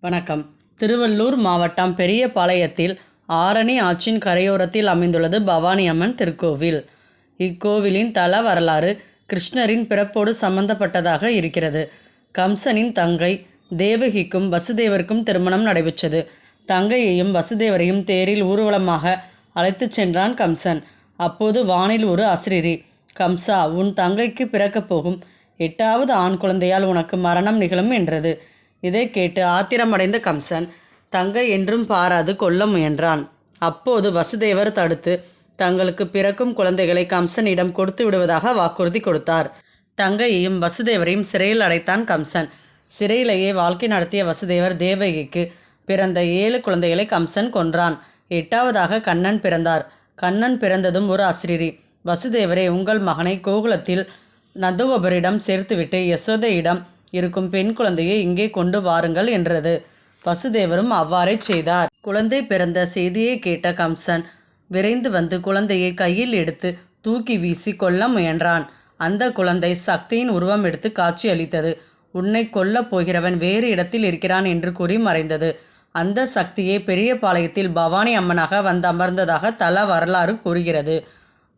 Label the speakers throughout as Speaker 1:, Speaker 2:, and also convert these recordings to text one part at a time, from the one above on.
Speaker 1: வணக்கம். திருவள்ளூர் மாவட்டம் பெரியபாளையத்தில் ஆரணி ஆற்றின் கரையோரத்தில் அமைந்துள்ளது பவானி அம்மன் திருக்கோவில். இக்கோவிலின் தல வரலாறு கிருஷ்ணரின் பிறப்போடு சம்பந்தப்பட்டதாக இருக்கிறது. கம்சனின் தங்கை தேவகிக்கும் வசுதேவருக்கும் திருமணம் நடைபெற்றது. தங்கையையும் வசுதேவரையும் தேரில் ஊர்வலமாக அழைத்துச் சென்றான் கம்சன். அப்போது வானில் ஒரு அசிரிரி கம்சா உன் தங்கைக்கு பிறக்கப் போகும். எட்டாவது ஆண் குழந்தையால் உனக்கு மரணம் நிகழும் என்றது. இதை கேட்டு ஆத்திரமடைந்த கம்சன் தங்கை என்றும் பாராது கொல்ல முயன்றான். அப்போது வசுதேவர் தடுத்து தங்களுக்கு பிறக்கும் குழந்தைகளை கம்சனிடம் கொடுத்து விடுவதாக வாக்குறுதி கொடுத்தார். தங்கையையும் வசுதேவரையும் சிறையில் அடைத்தான் கம்சன். சிறையிலேயே வாழ்க்கை நடத்திய வசுதேவர் தேவகிக்கு பிறந்த ஏழு குழந்தைகளை கம்சன் கொன்றான். எட்டாவதாக கண்ணன் பிறந்தார். கண்ணன் பிறந்ததும் ஒரு அசிரிரி. வசுதேவரே உங்கள் மகனை கோகுலத்தில் நந்தகோபரிடம் சேர்த்துவிட்டு யசோதையிடம் இருக்கும் பெண் குழந்தையை இங்கே கொண்டு வாருங்கள் என்றது. வசுதேவரும் அவ்வாறே செய்தார். குழந்தை பிறந்த செய்தியை கேட்ட கம்சன் விரைந்து வந்து குழந்தையை கையில் எடுத்து தூக்கி வீசி கொல்ல முயன்றான். அந்த குழந்தை சக்தியின் உருவம் எடுத்து காட்சி அளித்தது. உன்னை கொல்லப் போகிறவன் வேறு இடத்தில் இருக்கிறான் என்று கூறி மறைந்தது. அந்த சக்தியே பெரிய பாளையத்தில் பவானி அம்மனாக வந்து அமர்ந்ததாக தல வரலாறு கூறுகிறது.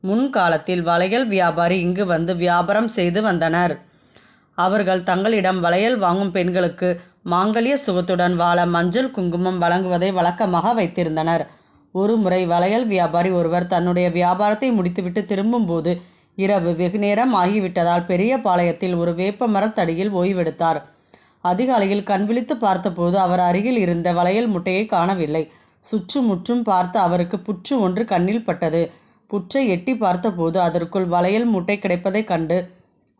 Speaker 1: முன்காலத்தில் வளையல் வியாபாரி இங்கு வந்து வியாபாரம் செய்து வந்தனர். அவர்கள் தங்களிடம் வளையல் வாங்கும் பெண்களுக்கு மாங்கல்ய சுகத்துடன் வாழ மஞ்சள் குங்குமம் வழங்குவதை வழக்கமாக வைத்திருந்தனர். ஒருமுறை வளையல் வியாபாரி ஒருவர் தன்னுடைய வியாபாரத்தை முடித்துவிட்டு திரும்பும்போது இரவு வெகுநேரம் ஆகிவிட்டதால் பெரிய பாளையத்தில் ஒரு வேப்ப மரத்தடியில் ஓய்வெடுத்தார். அதிகாலையில் கண்விழித்து பார்த்தபோது அவர் அருகில் இருந்த வளையல் முட்டையை காணவில்லை. சுற்றுமுற்றும் பார்த்த அவருக்கு புற்று ஒன்று கண்ணில் பட்டது. புற்றை எட்டி பார்த்தபோது அதற்குள் வளையல் முட்டை கிடைப்பதைக் கண்டு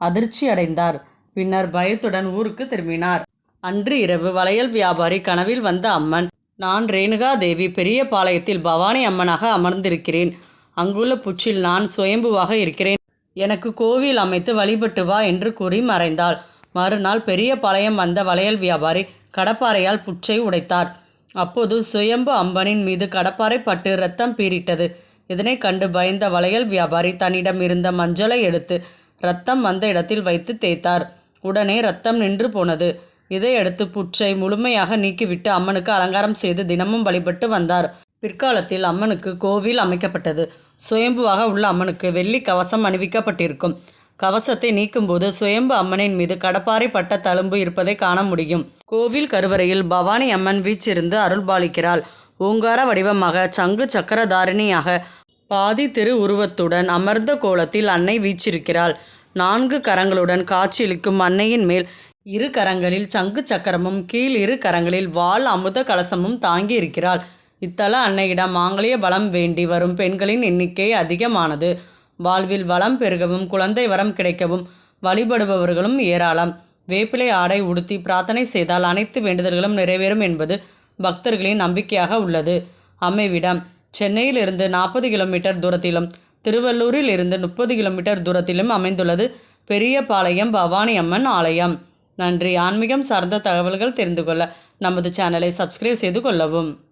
Speaker 1: அதிர்ச்சி அடைந்தார் பின்னர் பயத்துடன் ஊருக்கு திரும்பினார். அன்று இரவு வளையல் வியாபாரி கனவில் வந்த அம்மன் நான் ரேணுகா தேவி பெரிய பாளையத்தில் பவானி அம்மனாக அமர்ந்திருக்கிறேன். அங்குள்ள புற்றில் நான் சுயம்புவாக இருக்கிறேன். எனக்கு கோவில் அமைத்து வழிபட்டு வா என்று கூறி மறைந்தாள். மறுநாள் பெரிய பாளையம் வந்த வளையல் வியாபாரி கடப்பாறையால் புற்றை உடைத்தார். அப்போது சுயம்பு அம்பனின் மீது கடப்பாறை பட்டு இரத்தம் பீரிட்டது இதனை கண்டு பயந்த வளையல் வியாபாரி தன்னிடம் இருந்த மஞ்சளை எடுத்து ரத்தம் வந்த இடத்தில் வைத்து தேய்த்தார். உடனே ரத்தம் நின்று போனது. இதையடுத்து புற்றை முழுமையாக நீக்கிவிட்டு அம்மனுக்கு அலங்காரம் செய்து தினமும் வழிபட்டு வந்தார். பிற்காலத்தில் அம்மனுக்கு கோவில் அமைக்கப்பட்டது. சுயம்புவாக உள்ள அம்மனுக்கு வெள்ளி கவசம் அணிவிக்கப்பட்டிருக்கும். கவசத்தை நீக்கும்போது சுயம்பு அம்மனின் மீது கடப்பாறை பட்ட தழும்பு இருப்பதை காண முடியும். கோவில் கருவறையில் பவானி அம்மன் வீச்சிருந்து அருள்பாலிக்கிறாள். ஓங்கார வடிவமாக சங்கு சக்கரதாரிணியாக பாதி திரு உருவத்துடன் அமர்ந்த கோலத்தில் அன்னை வீச்சிருக்கிறாள் நான்கு கரங்களுடன் காட்சியளிக்கும் அன்னையின் மேல் இரு கரங்களில் சங்கு சக்கரமும் கீழ் இரு கரங்களில் வாள் அமுத கலசமும் தாங்கி இருக்கிறாள் இத்தல அன்னையிடம் மாங்கலிய பலம் வேண்டி வரும் பெண்களின் எண்ணிக்கை அதிகமானது. வாழ்வில் வளம் பெருகவும் குழந்தை வரம் கிடைக்கவும் வழிபடுபவர்களும் ஏராளம். வேப்பிலை ஆடை உடுத்தி பிரார்த்தனை செய்தால் அனைத்து வேண்டுதல்களும் நிறைவேறும் என்பது பக்தர்களின் நம்பிக்கையாக உள்ளது. அம்மைவிடம் சென்னையிலிருந்து நாற்பது கிலோமீட்டர் தூரத்திலும் திருவள்ளூரில் இருந்து முப்பது கிலோமீட்டர் தூரத்திலும் அமைந்துள்ளது பெரியபாளையம் பவானி அம்மன் ஆலயம். நன்றி. ஆன்மீகம் சார்ந்த தகவல்கள் தெரிந்து கொள்ள நமது சேனலை சப்ஸ்கிரைப் செய்து கொள்ளவும்.